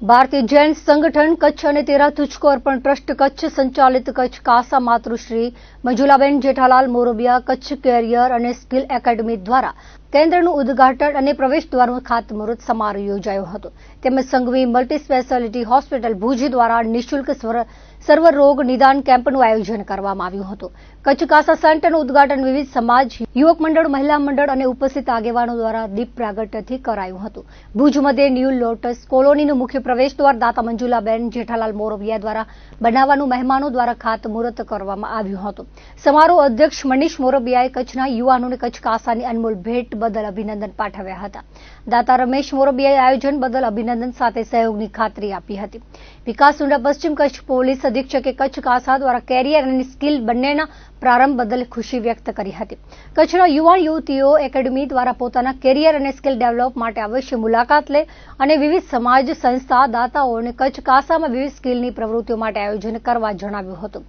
ભારતીય જૈન સંગઠન કચ્છ અને તેરા તુચકો અર્પણ ટ્રસ્ટ કચ્છ સંચાલિત કચ્છ કાસા માતૃશ્રી મંજુલાબેન જેઠાલાલ મોરબિયા કચ્છ કેરિયર અને સ્કિલ એકેડમી દ્વારા કેન્દ્રનું ઉદ્ઘાટન અને પ્રવેશ દ્વારનું ખાતમુહૂર્ત સમારોહ યોજાયો હતો. તેમજ Sanghvi multi speciality hospital Bhuj દ્વારા નિઃશુલ્ક સર્વરોગ નિદાન કેમ્પનું આયોજન કરવામાં આવ્યું હતું. કચ્છ કાસા સેન્ટરનું ઉદ્ઘાટન વિવિધ સમાજ, યુવક મંડળ, મહિલા મંડળ અને ઉપસ્થિત આગેવાનો દ્વારા દીપ પ્રાગટ્યથી કરાયું હતું. ભુજ મધ્યે ન્યૂ લોટસ કોલોનીનું મુખ્ય પ્રવેશ દ્વાર દાતા મંજુલાબેન જેઠાલાલ મોરબિયા દ્વારા બનાવવાનું મહેમાનો દ્વારા ખાતમુહૂર્ત કરવામાં આવ્યું હતું. સમારોહ અધ્યક્ષ મનીષ મોરબિયાએ કચ્છના યુવાનોને કચ્છ કાસાની અનમોલ ભેટ બદલ અભિનંદન પાઠવ્યા હતા. દાતા રમેશ મોરબીએ આયોજન બદલ અભિનંદન સાથે સહયોગની ખાતરી આપી હતી. વિકાસ ઉંડા પશ્ચિમ કચ્છ પોલીસ અધિક્ષકે કચ્છ કાસા દ્વારા કેરિયર અને સ્કિલ બંનેના પ્રારંભ બદલ ખુશી વ્યક્ત કરી હતી. કચ્છના યુવાન યુવતીઓ એકેડમી દ્વારા પોતાના કેરિયર અને સ્કિલ ડેવલપ માટે અવશ્ય મુલાકાત લે અને વિવિધ સમાજ સંસ્થા દાતાઓને કચ્છ કાસામાં વિવિધ સ્કિલની પ્રવૃત્તિઓ માટે આયોજન કરવા જણાવ્યું હતું.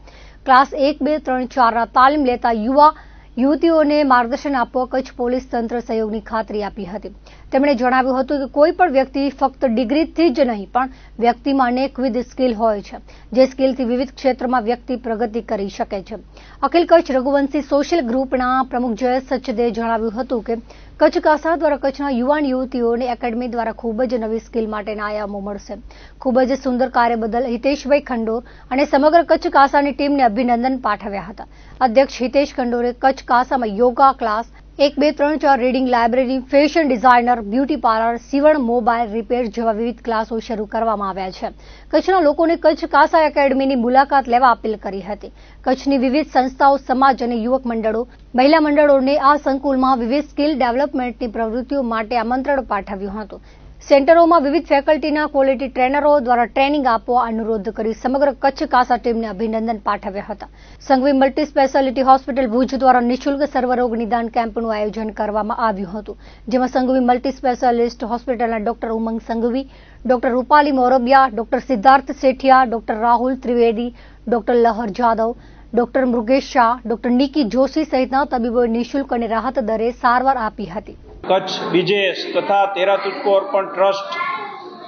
ક્લાસ એક, બે, ત્રણ, ચારના તાલીમ લેતા યુવા યુવતીઓને માર્ગદર્શન આપવા કચ્છ પોલીસ તંત્ર સહયોગની ખાતરી આપી હતી. તેમણે જણાવ્યું હતું કે કોઈ પણ વ્યક્તિ ફક્ત ડિગ્રીથી જ નહીં, પણ વ્યક્તિમાં અનેકવિધ સ્કિલ હોય છે, જે સ્કિલથી વિવિધ ક્ષેત્રમાં વ્યક્તિ પ્રગતિ કરી શકે છે. અખિલ કચ્છ રઘુવંશી સોશિયલ ગ્રુપના પ્રમુખ જયેશ સચદે જણાવ્યું હતું કે કચ્છ કાસા દ્વારા કચ્છના યુવાન યુવતીઓને એકેડમી દ્વારા ખૂબ જ નવી સ્કિલ માટેના આયામો મળશે. ખૂબ જ સુંદર કાર્ય બદલ હિતેશભાઈ ખંડોર અને સમગ્ર કચ્છ કાસાની ટીમને અભિનંદન પાઠવ્યા હતા. અધ્યક્ષ હિતેશ ખંડોરે કચ્છ કાસામાં યોગા ક્લાસ એક, બે, ત્રણ, ચાર reading library fashion designer beauty parlour સીવણ મોબાઈલ રિપેર જેવા વિવિધ ક્લાસો શરૂ કરવામાં આવ્યા છે. કચ્છના લોકોને કચ્છ કાસા એકેડમીની મુલાકાત લેવા અપીલ કરી હતી. કચ્છની વિવિધ સંસ્થાઓ, સમાજ અને યુવક મંડળો, મહિલા મંડળોને આ સંકુલમાં વિવિધ સ્કિલ ડેવલપમેન્ટની પ્રવૃત્તિઓ માટે આમંત્રણ પાઠવ્યું હતું. સેન્ટરોમાં વિવિધ ફેકલ્ટીના ક્વોલિટી ટ્રેનરો દ્વારા ટ્રેનિંગ આપવા અનુરોધ કરી સમગ્ર કચ્છ કાસા ટીમને અભિનંદન પાઠવ્યા હતા. Sanghvi multi speciality hospital Bhuj દ્વારા નિઃશુલ્ક સર્વરોગ નિદાન કેમ્પનું આયોજન કરવામાં આવ્યું હતું, જેમાં સંઘવી મલ્ટી સ્પેશિયાલિસ્ટ હોસ્પિટલના doctor Umang Sanghvi, doctor Rupali Morbiya, doctor Siddharth Sethia doctor Rahul Trivedi, doctor Lahar Jadav, doctor Mrugesh Shah, doctor Niki Joshi સહિતના તબીબોએ નિઃશુલ્ક અને રાહત દરે સારવાર આપી હતી. કચ્છ બીજેએસ તથા તેરા તુચકો અર્પણ ટ્રસ્ટ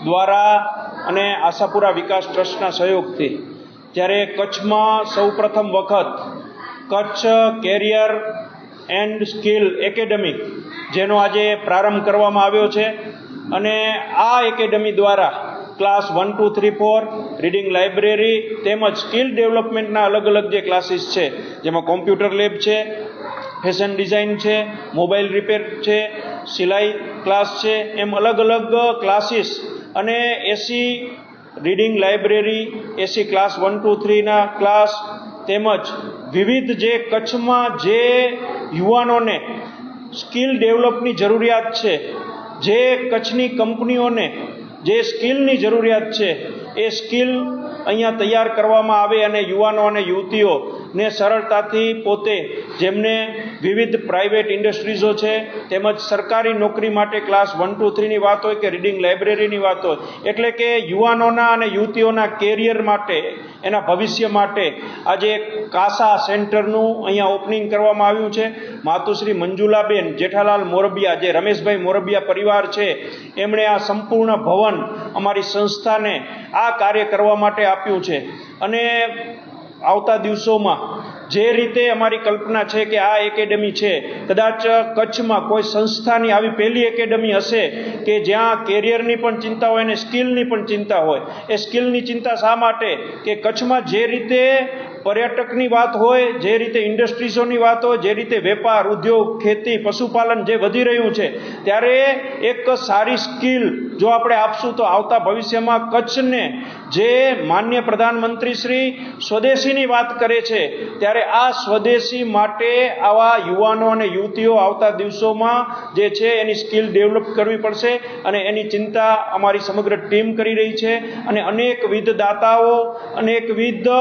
દ્વારા અને આશાપુરા વિકાસ ટ્રસ્ટના સહયોગથી જ્યારે કચ્છમાં સૌપ્રથમ વખત Kutch career and skill academy જેનો આજે પ્રારંભ કરવામાં આવ્યો છે અને આ એકેડમી દ્વારા class one, two, three, four, reading library તેમજ સ્કિલ ડેવલપમેન્ટના અલગ અલગ જે ક્લાસીસ છે, જેમાં કોમ્પ્યુટર લેબ છે ફેશન ડિઝાઇન છે, મોબાઈલ રિપેર છે, સિલાઈ ક્લાસ છે, એમ અલગ અલગ ક્લાસીસ. અને AC reading library AC class one, two, થ્રીના class તેમજ વિવિધ જે કચ્છમાં જે યુવાનોને સ્કિલ ડેવલપની જરૂરિયાત છે, જે કચ્છની કંપનીઓને જે સ્કિલની જરૂરિયાત છે, એ સ્કિલ અહીંયા તૈયાર કરવામાં આવે અને યુવાનો અને યુવતીઓને સરળતાથી પોતે જેમને વિવિધ પ્રાઇવેટ ઇન્ડસ્ટ્રીઝો છે, તેમજ સરકારી નોકરી માટે ક્લાસ વન ટુ થ્રીની વાત હોય કે રીડિંગ લાઇબ્રેરીની વાત હોય, એટલે કે યુવાનોના અને યુવતીઓના કેરિયર માટે, એના ભવિષ્ય માટે આજે કાસા સેન્ટરનું અહીંયા ઓપનિંગ કરવામાં આવ્યું છે. માતુશ્રી મંજુલાબેન, જેઠાલાલ મોરબિયા, જે રમેશભાઈ મોરબિયા પરિવાર છે, એમણે આ સંપૂર્ણ ભવન અમારી સંસ્થાને આ કાર્ય કરવા માટે આપ્યું છે. અને આવતા દિવસોમાં જે રીતે અમારી કલ્પના છે કે આ એકેડમી છે, કદાચ કચ્છમાં કોઈ સંસ્થાની આવી પહેલી એકેડમી હશે કે જ્યાં કેરિયરની પણ ચિંતા હોય અને સ્કિલની પણ ચિંતા હોય. એ સ્કિલની ચિંતા શા માટે? કે કચ્છમાં જે રીતે પર્યટકની વાત હોય, જે રીતે ઇન્ડસ્ટ્રીઝોની વાત હોય, જે રીતે વેપાર, ઉદ્યોગ, ખેતી, પશુપાલન જે વધી રહ્યું છે, ત્યારે એક સારી સ્કિલ જો આપણે આપશું તો આવતા ભવિષ્યમાં કચ્છને જે માન્ય પ્રધાનમંત્રી શ્રી સ્વદેશીની વાત કરે છે, ત્યારે આ સ્વદેશી માટે આવા યુવાનો અને યુવતીઓ આવતા દિવસોમાં જે છે એની સ્કિલ ડેવલપ કરવી પડશે અને એની ચિંતા અમારી સમગ્ર ટીમ કરી રહી છે અને અનેકવિધ દાતાઓ, અનેકવિધ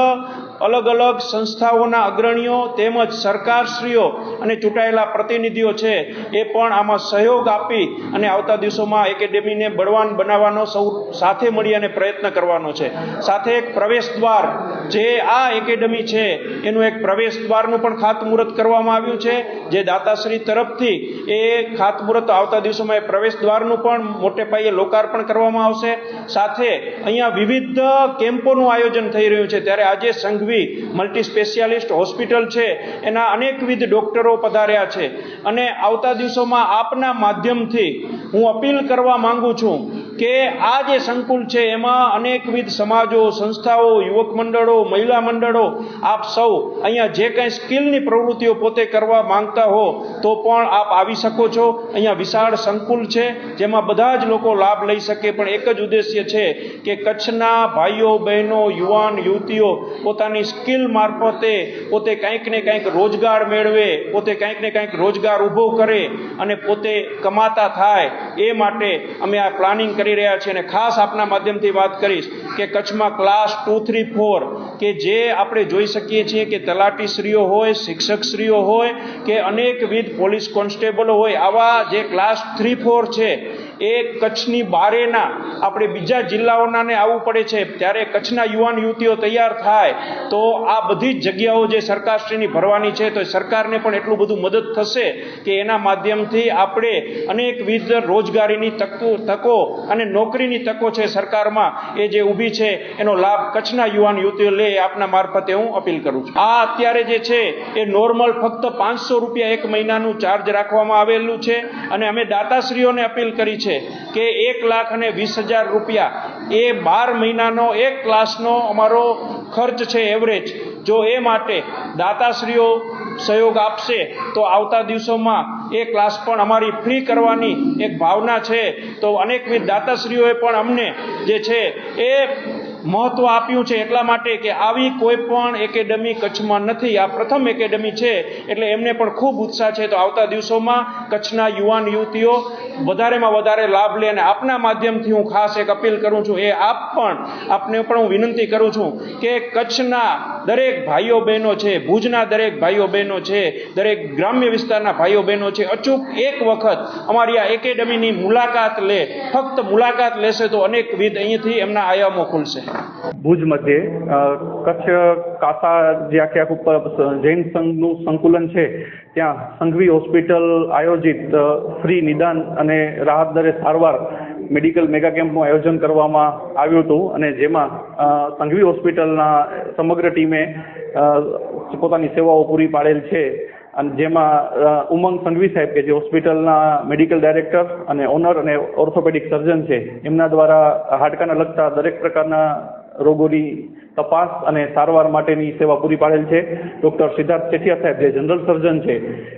અલગ અલગ સંસ્થાઓના અગ્રણીઓ તેમજ સરકારશ્રીઓ અને ચૂંટાયેલા પ્રતિનિધિઓ છે, એ પણ આમાં સહયોગ આપી અને આવતા દિવસોમાં એકેડેમીને બળવાન બનાવવાનો સૌ સાથે મળી અને પ્રયત્ન કરવાનો છે. સાથે એક પ્રવેશ દ્વાર, જે આ એકેડમી છે, એનું એક પ્રવેશ દ્વારનું પણ ખાતમુહૂર્ત કરવામાં આવ્યું છે, જે દાતાશ્રી તરફથી એ ખાતમુહૂર્ત આવતા દિવસોમાં એ પ્રવેશ દ્વારનું પણ મોટે પાયે લોકાર્પણ કરવામાં આવશે. સાથે અહીંયા વિવિધ કેમ્પોનું આયોજન થઈ રહ્યું છે. ત્યારે આજે સંઘવી મલ્ટી સ્પેશિયાલિસ્ટ હોસ્પિટલ છે. એના અનેકવિધ ડોક્ટરો પધાર્યા છે. અને આવતા દિવસોમાં આપના માધ્યમથી હું અપીલ કરવા માંગુ છું કે આ જે સંકુલ છે, એમાં અનેકવિધ સમાજો, સંસ્થાઓ, યુવક મંડળો, મહિલા મંડળો, આપ સૌ અહીંયા જે કંઈ સ્કિલની પ્રવૃત્તિઓ પોતે કરવા માંગતા હો, તો પણ આપ આવી શકો છો. અહીંયા વિશાળ સંકુલ છે, જેમાં બધા જ લોકો લાભ લઈ શકે, પણ એક જ ઉદ્દેશ્ય છે કે કચ્છના ભાઈઓ, બહેનો, યુવાન, યુવતીઓ પોતાની સ્કિલ મારફતે પોતે કંઈક ને કંઈક રોજગાર મેળવે, પોતે કંઈક ને કંઈક રોજગાર ઊભો કરે અને પોતે કમાતા થાય. એ માટે અમે આ પ્લાનિંગ કરી રહ્યા છીએ અને ખાસ આપના માધ્યમથી વાત કરીશ કે કચ્છમાં ક્લાસ ટુ થ્રી ફોર કે જે આપણે જોઈ શકીએ છીએ કે તલાટીશ્રીઓ હોય શિક્ષકશ્રીઓ હોય કે અનેકવિધ પોલીસ કોન્સ્ટેબલો હોય, આવા જે ક્લાસ થ્રી ફોર છે એ કચ્છની બારેના આપણે બીજા જિલ્લાઓનાને આવવું પડે છે. ત્યારે કચ્છના યુવાન યુવતીઓ તૈયાર થાય તો આ બધી જ જગ્યાઓ જે સરકારશ્રીની ભરવાની છે તો સરકારને પણ એટલું બધું મદદ થશે કે એના માધ્યમથી આપણે અનેકવિધ રોજગારીની તકો તકો અને નોકરીની તકો છે સરકારમાં. એ જે ઊભી છે એનો લાભ કચ્છના યુવાન યુવતીઓ લે આપના મારફતે હું અપીલ કરું છું. આ અત્યારે જે છે એ નોર્મલ ફક્ત પાંચસો રૂપિયા એક મહિનાનું ચાર્જ રાખવામાં આવેલું છે અને અમે દાતાશ્રીઓને અપીલ કરી છે કે એક લાખ અને વીસ હજાર રૂપિયા. એ બાર મહિનાનો, એક ક્લાસનો અમારો ખર્ચ છે એવરેજ જો એ માટે દાતાશ્રીઓ સહયોગ આપશે, તો આવતા દિવસોમાં એ ક્લાસ પણ અમારી ફ્રી કરવાની એક ભાવના છે. તો અનેકવિધ દાતાશ્રીઓએ પણ અમને જે છે એ મહત્વ આપ્યું છે એટલા માટે કે આવી કોઈ પણ એકેડમી કચ્છમાં નથી. આ પ્રથમ એકેડમી છે એટલે એમને પણ ખૂબ ઉત્સાહ છે. તો આવતા દિવસોમાં કચ્છના યુવાન યુવતીઓ વધારેમાં વધારે લાભ લે અને આપના માધ્યમથી હું ખાસ એક અપીલ કરું છું. એ આપ પણ આપને પણ હું વિનંતી કરું છું કે કચ્છના દરેક ભાઈઓ બહેનો છે, ભુજના દરેક ભાઈઓ બહેનો છે, દરેક ગ્રામ્ય વિસ્તારના ભાઈઓ બહેનો છે, અચૂક એક વખત અમારી આ એકેડમીની મુલાકાત લે, ફક્ત મુલાકાત લેશે તો અનેકવિધ અહીંથી એમના આયામો ખુલશે. ભુજ મધ્યે કચ્છ કાસા જે આખે આખું જૈન સંઘનું સંકુલન છે, ત્યાં સંઘવી હોસ્પિટલ આયોજિત ફ્રી નિદાન અને રાહત દરે સારવાર મેડિકલ મેગા કેમ્પનું આયોજન કરવામાં આવ્યું હતું અને જેમાં સંઘવી હોસ્પિટલના સમગ્ર ટીમે પોતાની સેવાઓ પૂરી પાડેલ છે. અને જેમાં ઉમંગ સંઘવી સાહેબ કે જે હોસ્પિટલના મેડિકલ ડાયરેક્ટર અને ઓનર અને ઓર્થોપેડિક સર્જન છે, એમના દ્વારા હાડકાના લગતા દરેક પ્રકારના રોગોની તપાસ અને સારવાર માટેની સેવા પૂરી પાડેલ છે. ડૉક્ટર સિદ્ધાર્થ ચેઠિયા સાહેબ, જે જનરલ સર્જન છે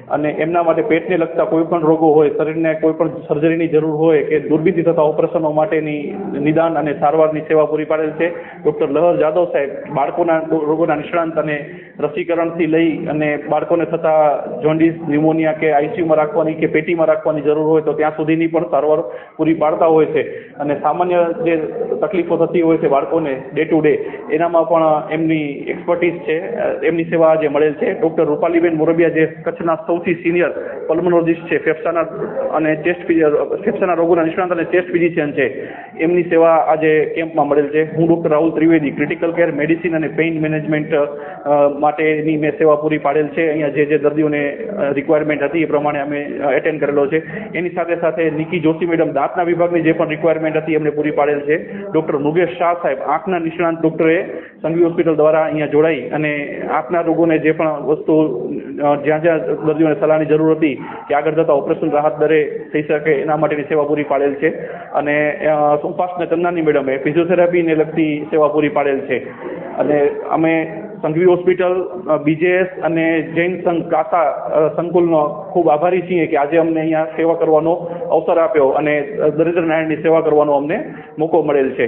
અને એમના માટે પેટને લગતા કોઈ પણ રોગો હોય, શરીરને કોઈ પણ સર્જરીની જરૂર હોય કે દુર્બીનથી થતા ઓપરેશનો માટેની નિદાન અને સારવારની સેવા પૂરી પાડેલ છે. ડૉક્ટર લહર જાદવ સાહેબ, બાળકોના રોગોના નિષ્ણાંત અને રસીકરણથી લઈ અને બાળકોને થતા જોન્ડિસ, ન્યુમોનિયા કે આઈસીયુમાં રાખવાની કે પેટીમાં રાખવાની જરૂર હોય તો ત્યાં સુધીની પણ સારવાર પૂરી પાડતા હોય છે. અને સામાન્ય જે તકલીફો થતી હોય છે બાળકોને ડે ટુ ડે એનામાં પણ એમની એક્સપર્ટીઝ છે. એમની સેવા આજે મળેલ છે. ડૉક્ટર રૂપાલીબેન મોરબિયા જે કચ્છના સૌથી સિનિયર પલ્મોનોલોજીસ્ટ છે, ફેફસાના અને ચેસ્ટ ફેફસાના રોગોના નિષ્ણાંત અને ચેસ્ટ ફિઝિશિયન છે. એમની સેવા આજે કેમ્પમાં મળેલ છે. હું doctor Rahul Trivedi critical care medicine અને પેઇન મેનેજમેન્ટ માટેની મેં સેવા પૂરી પાડેલ છે. અહીંયા જે જે દર્દીઓને રિક્વાયરમેન્ટ હતી એ પ્રમાણે અમે એટેન્ડ કરેલો છે. એની સાથે સાથે નિકી જોશી મેડમ, દાંતના વિભાગની જે પણ રિક્વાયરમેન્ટ હતી એમને પૂરી પાડેલ છે. ડૉક્ટર મુકેશ શાહ સાહેબ, આંખના નિષ્ણાંત ડૉક્ટરે સંઘવી હોસ્પિટલ દ્વારા અહીંયા જોડાઈ અને આંખના રોગોને જે પણ વસ્તુ જ્યાં જ્યાં દર્દીઓને સલાહની જરૂર હતી કે આગળ જતા ઓપરેશન રાહત દરે થઈ શકે એના માટેની સેવા પૂરી પાડેલ છે. અને ઉપાસના ચંદાની મેડમે ફિઝિયોથેરાપીને લગતી સેવા પૂરી પાડેલ છે. અને અમે સંઘવી હોસ્પિટલ બીજેએસ અને જૈન સંઘ કાસા સંકુલનો ખૂબ આભારી છીએ કે આજે અમને અહીંયા સેવા કરવાનો અવસર આપ્યો અને દરિદ્ર નારાયણની સેવા કરવાનો અમને મોકો મળેલ છે.